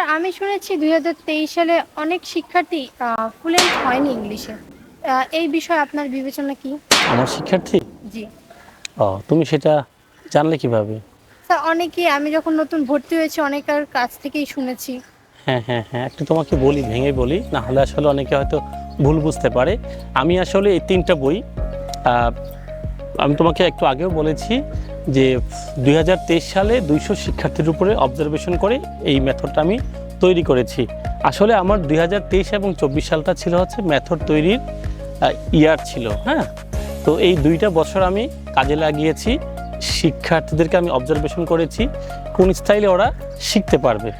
Sir আমি শুনেছি দুই হাজার তেইশ সালে অনেক শিক্ষার্থী ফ্লুয়েন্ট হয়নি ইংলিশে। এই বিষয়ে আপনার বিবেচনা কি? আমার শিক্ষার্থী? জি। ও তুমি সেটা জানলে কীভাবে? স্যার অনেকেই আমি যখন নতুন ভর্তি হয়েছি অনেকের কাছ থেকেই শুনেছি। হ্যাঁ হ্যাঁ হ্যাঁ একটু তোমাকে বলি ভেঙে বলি না হলে আসলে অনেকে হয়তো ভুল বুঝতে পারে। আমি আসলে এই তিনটা বই আমি তোমাকে একটু আগেও বলেছি যে দুই হাজার তেইশ সালে দুইশো শিক্ষার্থীর উপরে অবজারভেশন করে এই মেথডটা আমি তৈরি করেছি। আসলে আমার দুই হাজার তেইশ এবং চব্বিশ সালটা ছিল হচ্ছে মেথড তৈরির ইয়ার ছিল হ্যাঁ? তো এই দুইটা বছর আমি কাজে লাগিয়েছি, শিক্ষার্থীদেরকে আমি অবজারভেশন করেছি, কোন স্টাইলে ওরা শিখতে পারবে।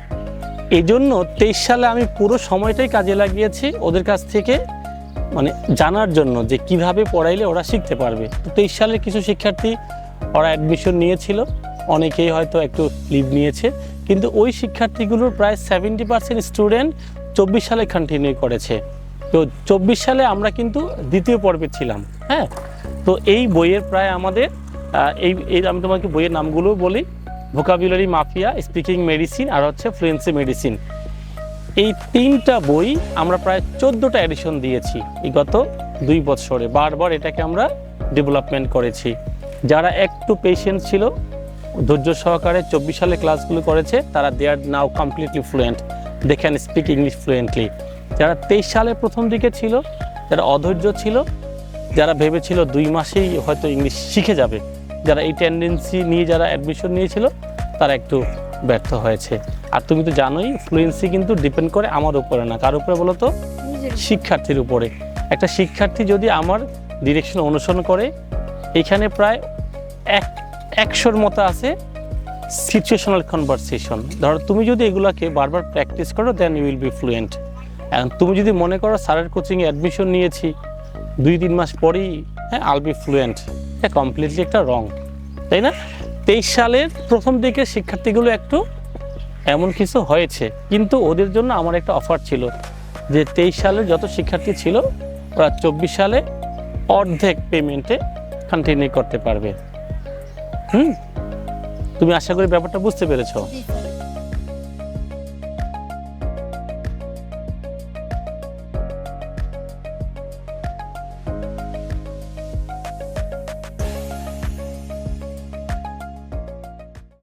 এই জন্য তেইশ সালে আমি পুরো সময়টাই কাজে লাগিয়েছি ওদের কাছ থেকে মানে জানার জন্য যে কীভাবে পড়াইলে ওরা শিখতে পারবে। তো তেইশ সালের কিছু শিক্ষার্থী ওরা অ্যাডমিশন নিয়েছিল, অনেকেই হয়তো একটু লিভ নিয়েছে, কিন্তু ওই শিক্ষার্থীগুলোর প্রায় সেভেন্টি পার্সেন্ট স্টুডেন্ট চব্বিশ সালে কন্টিনিউ করেছে। তো চব্বিশ সালে আমরা কিন্তু দ্বিতীয় পর্বে ছিলাম হ্যাঁ? তো এই বইয়ের প্রায় আমাদের এই এই আমি তোমাকে বইয়ের নামগুলো বলি। ভোকাবুলারি মাফিয়া স্পিকিং মেডিসিন আর হচ্ছে ফ্লুয়েন্সি মেডিসিন এই তিনটা বই আমরা প্রায় চোদ্দোটা এডিশন দিয়েছি এই গত দুই বছরে। বারবার এটাকে আমরা ডেভেলপমেন্ট করেছি। যারা একটু পেশেন্ট ছিল, ধৈর্য সহকারে চব্বিশ সালে ক্লাসগুলো করেছে, তারা they are now completely fluent they can speak English fluently যারা তেইশ সালে প্রথম দিকে ছিল, যারা অধৈর্য ছিল, যারা ভেবেছিল দুই মাসেই হয়তো ইংলিশ শিখে যাবে, যারা এই টেন্ডেন্সি নিয়ে যারা অ্যাডমিশন নিয়েছিল, তারা একটু ব্যর্থ হয়েছে। আর তুমি তো জানোই ফ্লুয়েন্সি কিন্তু ডিপেন্ড করে আমার উপরে না। কার উপরে বলো তো? শিক্ষার্থীর উপরে। একটা শিক্ষার্থী যদি আমার ডিরেকশন অনুসরণ করে এখানে প্রায় এক একশোর মতো আছে সিচুয়েশনাল কনভারসেশন ধরো তুমি যদি এগুলাকে বারবার প্র্যাকটিস করো then you will be fluent এখন তুমি যদি মনে করো স্যারের কোচিংয়ে অ্যাডমিশন নিয়েছি দুই তিন মাস পরেই হ্যাঁ আল বি ফ্লুয়েন্ট এটা কমপ্লিটলি একটা রং তাই না? তেইশ সালের প্রথম দিকে শিক্ষার্থীগুলো একটু এমন কিছু হয়েছে। কিন্তু ওদের জন্য আমার একটা অফার ছিল যে তেইশ সালে যত শিক্ষার্থী ছিল, ওরা চব্বিশ সালে অর্ধেক পেমেন্টে কন্টিনিউ করতে পারবে। হুম? তুমি আশা করি ব্যাপারটা বুঝতে পেরেছ?